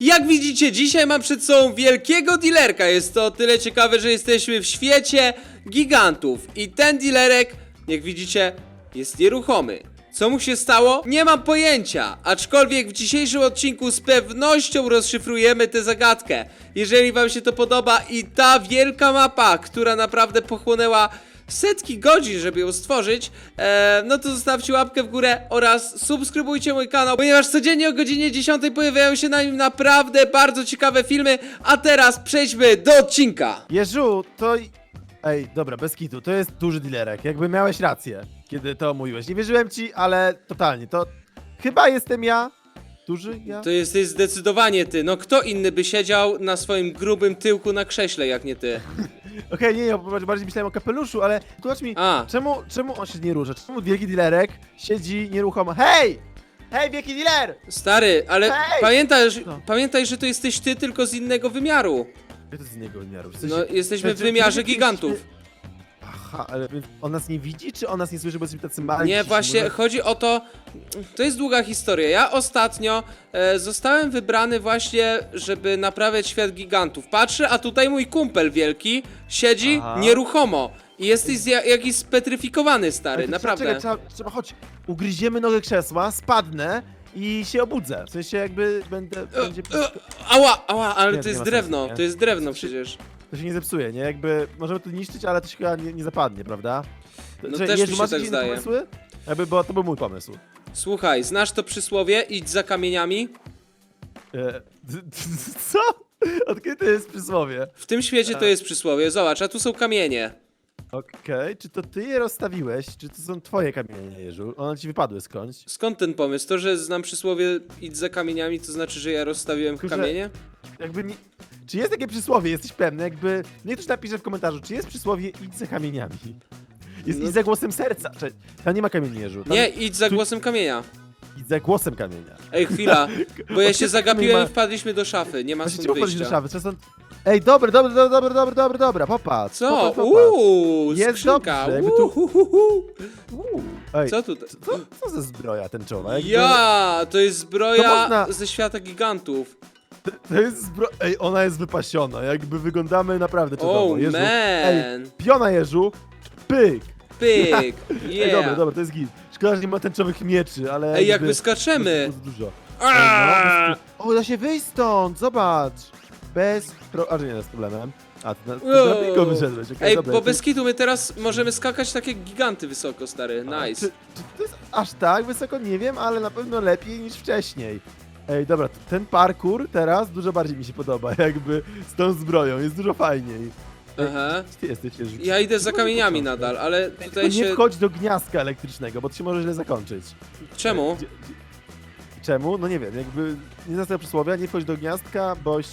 Jak widzicie, dzisiaj mam przed sobą wielkiego dealerka. Jest to o tyle ciekawe, że jesteśmy w świecie gigantów. I ten dealerek, jak widzicie, jest nieruchomy. Co mu się stało? Nie mam pojęcia. Aczkolwiek w dzisiejszym odcinku z pewnością rozszyfrujemy tę zagadkę. Jeżeli wam się to podoba i ta wielka mapa, która naprawdę pochłonęła setki godzin, żeby ją stworzyć, e, no to zostawcie łapkę w górę oraz subskrybujcie mój kanał, ponieważ codziennie o godzinie 10 pojawiają się na nim naprawdę bardzo ciekawe filmy, a teraz przejdźmy do odcinka. Jeżu, to... Ej, dobra, bez kitu, to jest duży dealerek, jakby miałeś rację, kiedy to mówiłeś. Nie wierzyłem ci, ale totalnie, to chyba jestem ja. Duży ja? To jesteś zdecydowanie ty, no kto inny by siedział na swoim grubym tyłku na krześle, jak nie ty? Okej, nie, bo bardziej myślałem o kapeluszu, ale tłumacz mi, A. czemu, czemu on się nie rusza? Czemu wielki dealerek siedzi nieruchomo? Hej! Hej, wielki dealer! Stary, ale Hej! pamiętaj, No. pamiętaj, że to jesteś ty, tylko z innego wymiaru. Jak to z innego wymiaru? W No, jesteśmy w Znaczy, wymiarze gigantów. Aha, ale on nas nie widzi, czy on nas nie słyszy, bo jesteśmy tacy mali? Nie, właśnie Może- chodzi o to, to jest długa historia. Ja ostatnio e, zostałem wybrany właśnie, żeby naprawiać świat gigantów. Patrzę, a tutaj mój kumpel wielki siedzi Aha. nieruchomo. I jesteś ja, jakiś spetryfikowany, stary, naprawdę. Czekaj, trzeba, trzeba, chodź, ugryziemy nogę krzesła, spadnę i się obudzę. W sensie jakby będę, będzie... E, ała, ała, ale Nie, to to nie jest ma drewno, sensu, nie? to jest drewno przecież. To się nie zepsuje, nie? Jakby możemy to niszczyć, ale to się chyba nie, nie zapadnie, prawda? No Że- też mi się masz tak jakieś inne zdaje. pomysły? Jakby, bo to był mój pomysł. Słuchaj, znasz to przysłowie? Idź za kamieniami? E, co? Od kiedy to jest przysłowie? W tym świecie to jest przysłowie, zobacz, a tu są kamienie. Okej, czy to ty je rozstawiłeś, czy to są twoje kamienie, Jeżu? One ci wypadły skądś? Skąd ten pomysł? To, że znam przysłowie idź za kamieniami, to znaczy, że ja rozstawiłem Kurczę, kamienie? Jakby nie... Czy jest takie przysłowie, jesteś pewny? Jakby... Niech ktoś napisze w komentarzu, czy jest przysłowie idź za kamieniami? Jest No- idź za głosem serca. Czy... Tam nie ma kamieni, Jeżu. Tam Nie, idź za tu- głosem kamienia. Idź za głosem kamienia. Ej, chwila, bo ja się kiedy zagapiłem ma- i wpadliśmy do szafy, nie ma Właśnie stąd czemu wchodzisz do wyjścia. szafy? Ej, dobry, dobry, dobry, dobry, dobry, dobry, dobra, popatrz. Co? Popatrz, popatrz. Uuu, Jest skrzynka, dobrze, jakby tu- uhuhuhu. Uuu. Ej, Co tutaj? co, co za zbroja tęczowa? Jakby... Ja, to jest zbroja To można- ze świata gigantów. To jest zbroja... Ej, ona jest wypasiona, jakby wyglądamy naprawdę czadowo. Oh Jeżu. Ej, man, piona Jeżu, pyk. pyk, Ej, dobra, yeah. dobra, to jest git. Szkoda, że nie ma tęczowych mieczy, ale Ej, jak jakby... wyskaczemy. To jest dużo. Aaaa! Ej, no, o, da się wyjść stąd, zobacz. Bez pro... A, że nie, z problemem. A, ty na, ty na Wow. wyszedłeś, okej, Ej, dobra. bo to- bez kitu my teraz możemy skakać takie giganty wysoko, stary, A, nice. Czy, czy to jest aż tak wysoko? Nie wiem, ale na pewno lepiej niż wcześniej. Ej, dobra, ten parkour teraz dużo bardziej mi się podoba, jakby z tą zbroją, jest dużo fajniej. Aha. Gdzie ty jesteś, Jerzy? Ja idę za Gdzie kamieniami nadal, ale tutaj nie się... wchodź do gniazdka elektrycznego, bo to się może źle zakończyć. Czemu? Gdzie, gdzie... Czemu? No nie wiem, jakby nie znam tego przysłowia, nie wchodź do gniazdka, boś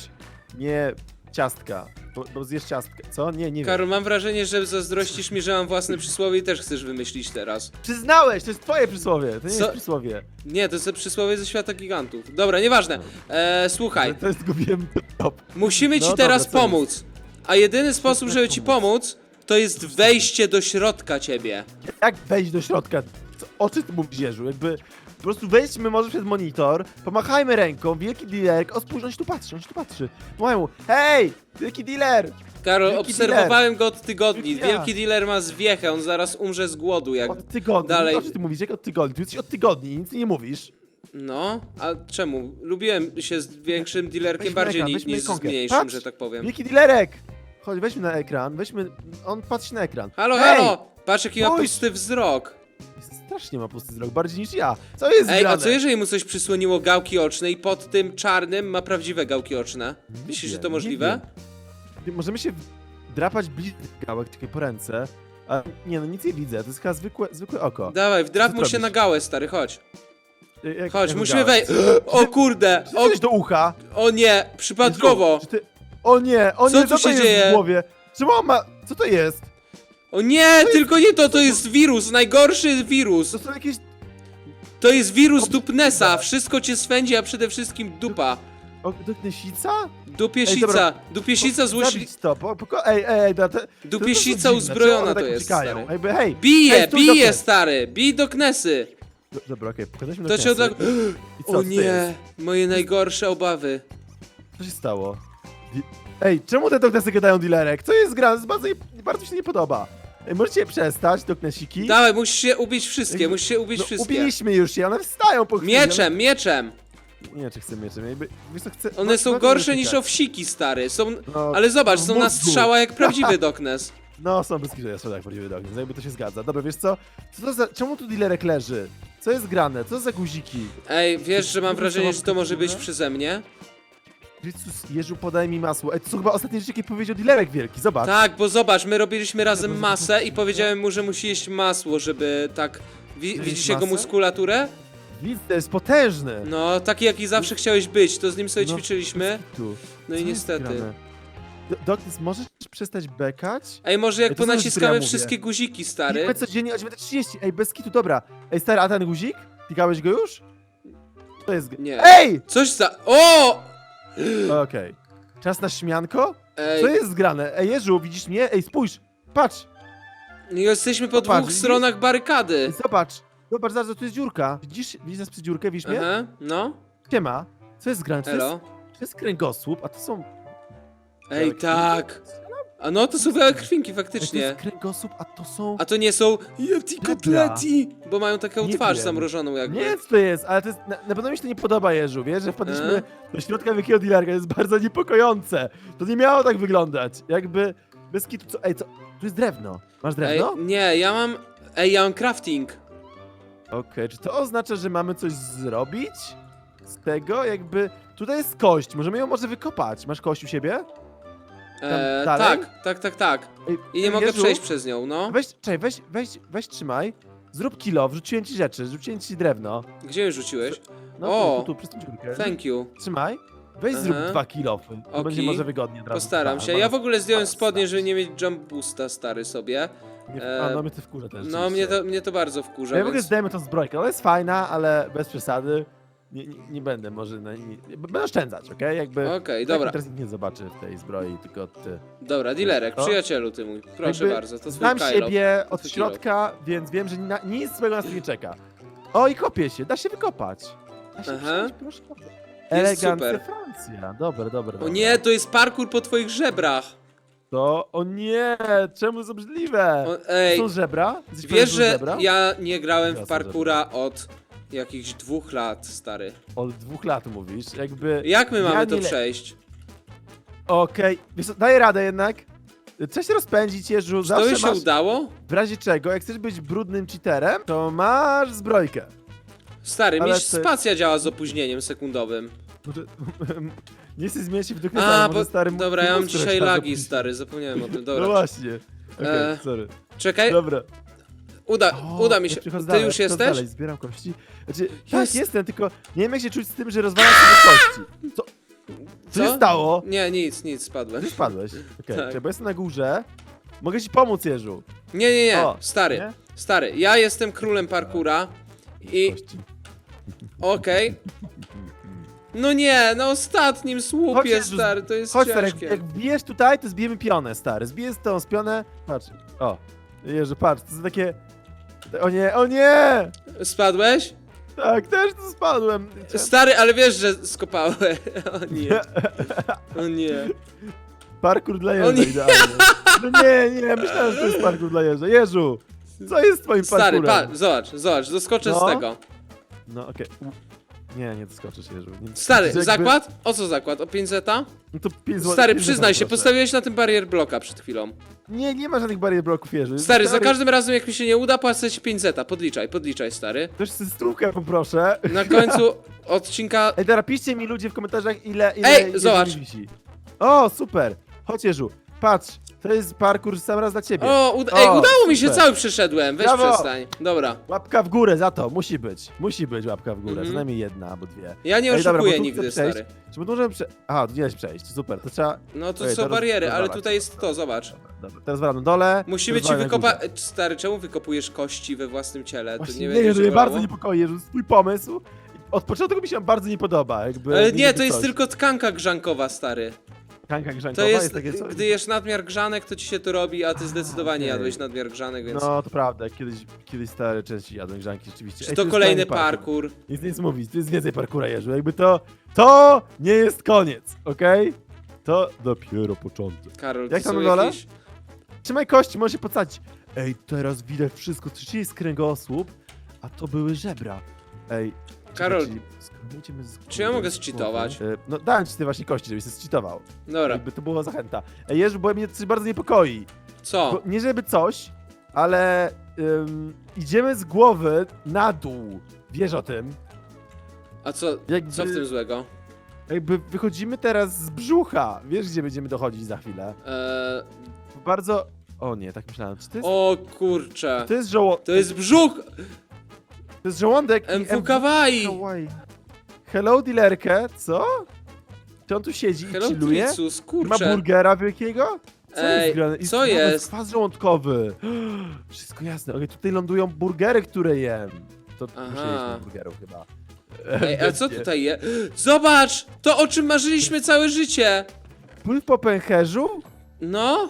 nie ciastka. Bo, bo zjesz ciastkę, co? Nie, nie wiem. Karol, mam wrażenie, że zazdrościsz mi, że mam własne przysłowie i też chcesz wymyślić teraz. Przyznałeś, to jest twoje przysłowie, to nie Co? jest przysłowie. Nie, to jest przysłowie ze świata gigantów. Dobra, nieważne. E, słuchaj, To jest zgubiłem top. musimy ci No teraz co pomóc. A jedyny sposób, żeby ci pomóc? to jest wejście do środka ciebie. Jak wejść do środka? Co, o czym ty mówisz, Jerzy? Jakby prostu wejdźmy może przed monitor, pomachajmy ręką, wielki dealer, o spójrz, on się tu patrzy, on się tu patrzy. Mówię mu, hej, wielki dealer! Karol, Wielki obserwowałem go od tygodni. Ja. Wielki dealer ma zwiechę, on zaraz umrze z głodu, jak... Od tygodni, dalej. o czym ty mówisz, jak od tygodni? Ty jesteś od tygodni i nic nie mówisz. No, a czemu? Lubiłem się z większym dealerkiem Weźmy bardziej ekran, ni- weźmy niż z ikonkę. mniejszym, Patrz, że tak powiem. Wielki dealerek! Chodź, weźmy na ekran, weźmy, on patrzy na ekran. Halo, Hej! halo! Patrz jaki ma Spójrz! pusty wzrok. Strasznie ma pusty wzrok, bardziej niż ja. Co jest Ej, a grane? co jeżeli mu coś przysłoniło gałki oczne i pod tym czarnym ma prawdziwe gałki oczne? Myślisz, że wiem, to nie możliwe? wiem. Możemy się drapać bliżej tych gałek, czekaj, po ręce. A, nie no, nic nie widzę, to jest chyba zwykłe, zwykłe oko. Dawaj, wdrap mu się robisz? na gałę, stary, chodź. Jak- Chodź, jak musimy wejść. O kurde! Czy O, coś do ucha? o nie, przypadkowo! Czy ty... O nie, o Co nie, tu co się to jest dzieje? w głowie? Czemu on ma... Co to jest? O nie, tylko nie to, to jest wirus, najgorszy wirus. To są jakieś... To jest wirus dupnesa, wszystko cię swędzi, a przede wszystkim dupa. O, dupnesica? Dupiesica, dupiesica złośli... Zabić to, po, po, ej, ej, ej, to, to, Dupiesica to uzbrojona one to tak jest, stary. Jakby, hej, Bije, bije, stary, bij do knesy. Do- Dobra, okej, pokazaliśmy To na cię od... I co, O to nie, moje najgorsze obawy. Co się stało? Ej, czemu te doknesy gadają dealerek? Co jest grane? Bardzo, bardzo mi się nie podoba. Ej, możecie przestać, doknesiki? Dawaj, musisz się ubić wszystkie, musisz się ubić no, wszystkie. ubiliśmy już się, one wstają po chwili. Mieczem, mieczem! one- Nie, czy chcę mieczem. Jakby, wiesz co, chcę... One są bardzo gorsze nie niż owsiki, stary. Są... No, Ale zobacz, są na mózgu. strzała jak prawdziwy Doknes. No, są bez kitu, są tak prawdziwy doknes, jakby to się zgadza. Dobra, wiesz co? co to za... Czemu tu dealerek leży? Co jest grane? Co za guziki? Ej, wiesz, że mam wrażenie, że to może być przeze mnie? Jezus, Jeżu, podaj mi masło. Ej, to są chyba ostatnie rzeczy, jakie powiedział dealerek wielki, zobacz. Tak, bo zobacz, my robiliśmy razem masę i powiedziałem mu, że musi jeść masło, żeby tak... Wi Jeść widzisz jego masę? muskulaturę? Widzę, to jest potężny. No, taki jaki zawsze chciałeś być, to z nim sobie No, ćwiczyliśmy. Tu. No Co i jest niestety. grane? Do- Doknes, możesz przestać bekać? Ej, może jak Ej, to co jest, ponaciskamy mówię? wszystkie guziki, Stary. stary? codziennie o 9.30. Ej, bez kitu, dobra. Ej, stary, a ten guzik? Klikałeś go już? To jest... g- Nie. Ej! Coś za... O! Okej. Czas na śmianko? Ej, Co jest zgrane? Ej, Jeżu, widzisz mnie? Ej, spójrz! Patrz! jesteśmy po Popatrz, dwóch widzisz? stronach barykady. Zobacz! Zobacz, zaraz, tu jest dziurka. Widzisz, widzisz nas przez dziurkę, widzisz mnie? Aha, no, Siema. Co jest zgrane? To jest, elo. to jest kręgosłup, a to są... Ej, tak. A no, to są białe krwinki, to faktycznie. jest kręgosłup, a to są... A to nie są Yeti kotleti, bo mają taką Nie twarz wiem. zamrożoną jakby. Nie wiem, co to jest, ale to jest, na, na pewno mi się to nie podoba, Jeżu, wiesz, że wpadliśmy E? do środka wielkiego dealerka, to jest bardzo niepokojące. To nie miało tak wyglądać, jakby bez kitu, co, ej, co, tu jest drewno. Masz Ej, drewno? nie, ja mam... Ej, ja mam crafting. Okej, czy to oznacza, że mamy coś zrobić z tego, jakby, tutaj jest kość, możemy ją może wykopać, masz kość u siebie? E, dalej? tak, tak, tak, tak. I nie mogę Jeżu, przejść przez nią, no. Weź, czekaj, weź, weź, weź, trzymaj, zrób kilo, wrzuciłem ci rzeczy, wrzuciłem ci drewno. Gdzie je rzuciłeś? No O, tu, tu, tu, przez tą dziurkę. Thank you. Trzymaj, weź zrób Aha. dwa kilofy, to Okej. będzie może wygodnie od razu. Postaram się. Ja w ogóle zdjąłem spodnie, żeby nie mieć jump boosta stary sobie. Nie, E, a, no mnie to wkurza też. No, mnie to, mnie to bardzo wkurza, Ja w ogóle więc... zdajemy tą zbrojkę, ona jest fajna, ale bez przesady. Nie, nie, nie będę może na nie, Będę oszczędzać, okej? Jakby. Okej, dobra, Teraz nikt nie zobaczy w tej zbroi, tylko ty. dobra, dealerek, Co? przyjacielu ty mój, proszę Jakby bardzo, to twój Znam Kylo. siebie od twój środka, więc wiem, że na, nic złego nas tu nie czeka. O, i kopie się, da się wykopać. Da się Aha. przejść, proszę. Elegancja super. Francja. Dobra, dobra, dobra. O nie, to jest parkour po twoich żebrach. To, o nie, czemu jest obrzydliwe? O, ej, Są żebra? Jesteś pewien, wiesz, są że żebra? ja nie grałem Ja w są parkura od jakichś dwóch lat, stary. Od dwóch lat mówisz, jakby... Jak my Ja mamy nie to le- przejść? Okej, wiesz co, daję radę jednak. Się rozpędzić, Jeżu, To zawsze już się masz, udało? w razie czego, jak chcesz być brudnym cheaterem, to masz zbrojkę. Stary, Ale mi ty- spacja działa z opóźnieniem sekundowym. Może, nie chcę zmieniać się w A, dokresie, bo... może stary... Dobra, ja mam dzisiaj tam lagi, stary, zapomniałem o tym, No dobra. właśnie. Okej, E, sorry. Czekaj, Dobra. Uda, O, uda mi ja się. przychodzę Ty dalej, już przychodzę jesteś? Dalej, zbieram kości. Znaczy, tak, Jest. jestem, tylko nie wiem jak się czuć z tym, że rozwalam sobie kości. Co? Co się Co? stało? Nie, nic, nic, spadłem. Ty spadłeś. Okej, Tak. bo jestem na górze. Mogę ci pomóc, Jeżu. Nie, nie, nie, O, stary, nie? stary, ja jestem królem parkura i Kości. okej. No nie, na ostatnim Chodź, słupie, Jezus, stary, to jest Chodź, stary, jak, ciężkie. jak wbijesz tutaj, to zbijemy pionę, stary. Zbijesz tą spionę. Patrz. O. Jeżu, patrz, to są takie... O nie, o nie! Spadłeś? Tak, też tu spadłem. Stary, ale wiesz, że skopałem. O nie, o nie. Parkour dla jeża nie. No nie, nie, myślałem, że to jest parkour dla jeża. Jeżu, co jest z twoim Stary, parkourem? pa, zobacz, zobacz, doskoczę No. z tego. No okej. Nie, nie doskoczysz, Jeżu. Nie, Stary, jakby- zakład? O co zakład? O 5 zeta? No to pięć zł- Stary, pięć przyznaj się, proszę. postawiłeś na tym barier bloka przed chwilą. Nie, nie ma żadnych barier bloków, Jeżu. Stary, za każdym razem jak mi się nie uda, płacę ci 5 zeta. Podliczaj, podliczaj, stary. Też stówkę poproszę. Na końcu odcinka... Ej, dobra, piszcie mi ludzie w komentarzach, ile, ile Ej, zobacz. mi wisi. O, super. Chodź, Jeżu. Patrz, to jest parkour sam raz dla ciebie. O, ej, udało mi się, super. cały przeszedłem. Weź Brawo. przestań. Dobra. Łapka w górę za to, musi być. Musi być łapka w górę, Mhm. co najmniej jedna albo dwie. Ja nie Ej, dobra, bo oszukuję tu nigdy, przejść. stary. Czy my możemy prze... Aha, tu nie da się przejść, super, to trzeba... No to Ej, są bariery, ale rozwalać. tutaj jest to, zobacz. Dobra, teraz walam na dole. Musimy ci na wykopać... górze. Stary, czemu wykopujesz kości we własnym ciele? To Właśnie nie nie, będzie nie, to mnie działało? bardzo niepokoi, że twój pomysł. Od początku mi się bardzo nie podoba, jakby... Ale nie, wiem, to jest tylko tkanka grzankowa, stary. Tkanka To grzankowa jest, jest takie coś. gdy jesz nadmiar grzanek, to ci się to robi, a ty zdecydowanie jadłeś nadmiar grzanek, więc... No, to prawda, kiedyś, kiedyś stare części jadłem grzanki, rzeczywiście. Czy Ej, to jest kolejny kolejny parkour? Nic nic mówić, to jest więcej parkura jeżdżu. Jakby to, to nie jest koniec, okej? To dopiero początek. Karol, Jak to tam są na dole? jakieś... Trzymaj kości, może się pocadzić. Ej, teraz widać wszystko, to jest kręgosłup, a to były żebra. Ej, Karol, z czy ja mogę zcheatować? E, No dałem ci te właśnie kości, żebyś się zcheatował. Dobra, Jakby to była zachęta. Ej, bo mnie coś bardzo niepokoi. co? Bo, nie żeby coś, ale ym, idziemy z głowy na dół. Wiesz o tym? A co, Jakby, co w tym złego? jakby wychodzimy teraz z brzucha. Wiesz, gdzie będziemy dochodzić za chwilę? Eee, Bardzo... O nie, tak myślałem. Czy to jest, o kurcze. to jest, żoło... To jest brzuch to jest żołądek i MW Kawaii. Kawaii. Hello, dealerkę, co? Czy on tu siedzi Hello i chilluje? Tricus, Ma burgera wielkiego? Co Ej, jest grane? I co jest? Kwas żołądkowy. Wszystko jasne. Okej, tutaj lądują burgery, które jem. To Aha. muszę jeść burgerów chyba. Ej, a co tutaj je? Zobacz! To o czym marzyliśmy całe życie! Pływ po pęcherzu? No?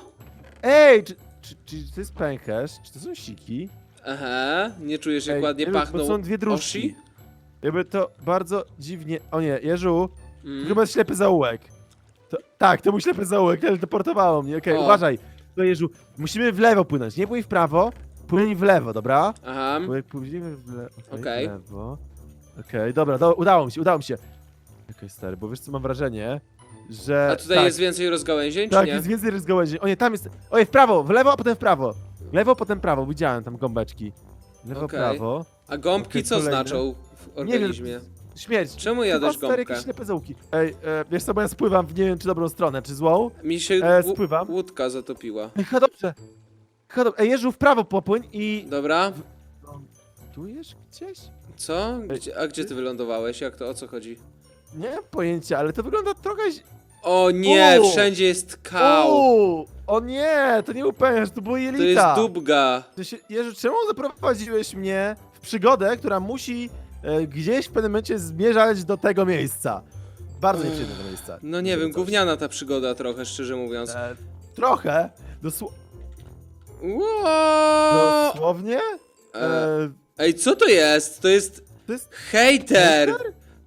Ej, czy, czy, czy to jest pęcherz? Czy to są siki? Aha, nie czujesz jak Ej, ładnie nie wiem, pachną są dwie dróżki. Jakby to bardzo dziwnie... O nie, Jerzu, Mm. chyba jest ślepy zaułek. To, tak, to był ślepy zaułek, teleportowało mnie. Okej, O. uważaj. No Jerzu, musimy w lewo płynąć. Nie płyń w prawo, płyń w lewo, dobra? Aha. Bo jak płyniemy w, le okej, Okej. w lewo... Okej, dobra, do, udało mi się, udało mi się. Okej, stary, bo wiesz co, mam wrażenie, że... A tutaj tak, jest więcej rozgałęzień, czy Tak, nie? jest więcej rozgałęzień. O nie, tam jest... Oj, w prawo, w lewo, a potem w prawo. Lewo, potem prawo, widziałem tam gąbeczki. Lewo, Okej. prawo. A gąbki Okej, co kolejny. znaczą w Nie wiem, organizmie? Śmierć. Czemu Chyba jadłeś stare gąbkę? jakieś ślepe zaułki. Ej, e, wiesz co, bo ja spływam w nie wiem czy dobrą stronę, czy złą. Mi się E, łu- spływam. łódka zatopiła. Ej, chyba dobrze. Chyba dobrze. Ej, Jerzu, w prawo popłyń i... Dobra, Lądujesz gdzieś? co? Gdzie, a gdzie ty wylądowałeś? Jak to, o co chodzi? Nie mam pojęcia, ale to wygląda trochę... ź- O nie, U. wszędzie jest kał! Uuu, O nie, to nie upęż, to jelita. To jest dubga. To się, Jerzy, czemu zaprowadziłeś mnie w przygodę, która musi e, gdzieś w pewnym momencie zmierzać do tego miejsca? Bardzo Ech, nieprzyjemne do miejsca. No nie wiem, coś. gówniana ta przygoda trochę, szczerze mówiąc. E, trochę, dosł Ło! dosłownie. E, E, Ej, co to jest? To jest to jest... hejter!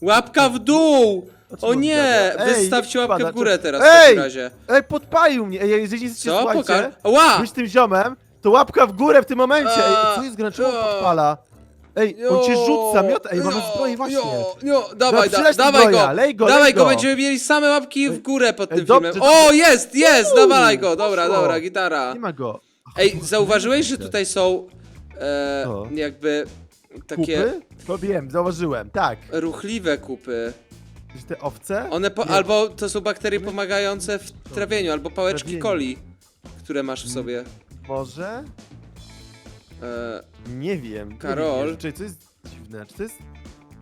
Łapka w dół! O nie! Ej, Wystawcie nie łapkę w górę teraz w Ej! takim razie. Ej, podpalił mnie! Ej, jeżeli jesteście, Co? słuchajcie, Pokaż. Ła! być tym ziomem, to łapka w górę w tym momencie! Ej, co jest grane? Czemu on a. podpala? Ej, on cię rzuca, miot... Ej, mamy zbroję właśnie. Jo, jo, dawaj, da, przyleć dawaj go! lej go, dawaj lej go, go. będziemy mieli same łapki w górę pod Ej, tym dobrze, filmem. O, jest, jest! Uuu, Dawaj go, dobra, poszło. dobra, gitara. Nie ma go. Ej, zauważyłeś, że tutaj są e, Co? jakby takie Kupy? To wiem, zauważyłem, tak. ruchliwe kupy. Czy te owce? One po, Nie. albo to są bakterie pomagające w trawieniu, albo pałeczki Trawieniu. coli, które masz w sobie. Może? E, Nie wiem. nie Karol? wiem, Czy to jest dziwne? Czy to jest...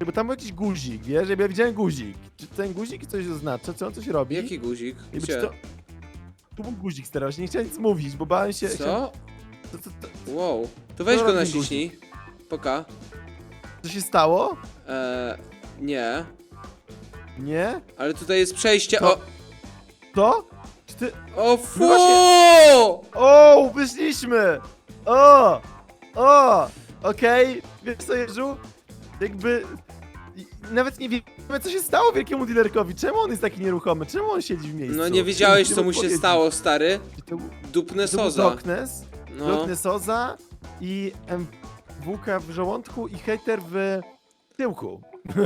Bo tam był jakiś guzik, wiesz? Ja widziałem guzik. Czy ten guzik coś oznacza? Czy on coś robi? jaki guzik? Jakby Gdzie? czy to... Tu był guzik teraz, nie chciałem nic mówić, bo bałem się... Co? Co, co, co, Wow. To weź Co go robi naciśnij. Poka. co się stało? E, nie. Nie? Ale tutaj jest przejście. O, To? Czy ty... o fu! No O, wyszliśmy! O! O! Okej, wiesz co, Jerzu? Jakby... i- Nawet nie wiemy, co się stało wielkiemu dealerkowi. Czemu on jest taki nieruchomy? Czemu on siedzi w miejscu? No nie wiedziałeś, co mu się stało, stary. To był, Dupne to był soza. No. Soza i MWK w żołądku i hater w tyłku.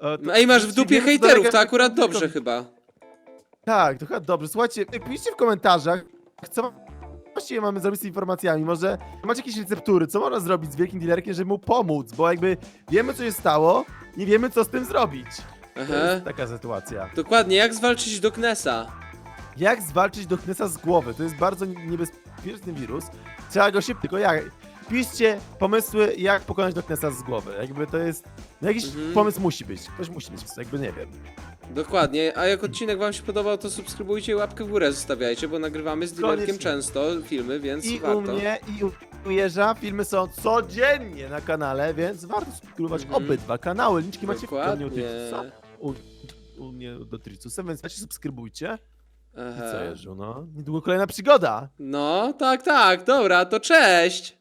O, to- No Ej, masz w czyli dupie wiemy, co hejterów, to akurat dobrze chyba. Tak, to chyba dobrze. Słuchajcie, piszcie w komentarzach, co właściwie mamy zrobić z informacjami. Może macie jakieś receptury, co można zrobić z wielkim dealerkiem, żeby mu pomóc, bo jakby wiemy, co się stało, nie wiemy, co z tym zrobić. To Aha. jest taka sytuacja. Dokładnie, jak zwalczyć do Knesa? Jak zwalczyć Doknesa z głowy? To jest bardzo niebezpieczny wirus. Trzeba go szybko, jak? Piszcie pomysły, jak pokonać Doknesa z głowy. Jakby to jest... No jakiś Mhm. pomysł musi być. Ktoś musi mieć, jakby nie wiem. Dokładnie, a jak odcinek wam się podobał, to subskrybujcie i łapkę w górę zostawiajcie, bo nagrywamy z dealerkiem Koniecznie. często filmy, więc I warto. u mnie, i u- u Jerza filmy są codziennie na kanale, więc warto subskrybować Mhm. obydwa kanały. Liczki macie w Dokładnie. u mnie u, u mnie do Tricusa, więc macie subskrybujcie. I co. Jeżu, no? Niedługo kolejna przygoda. No, tak, tak, dobra, to cześć.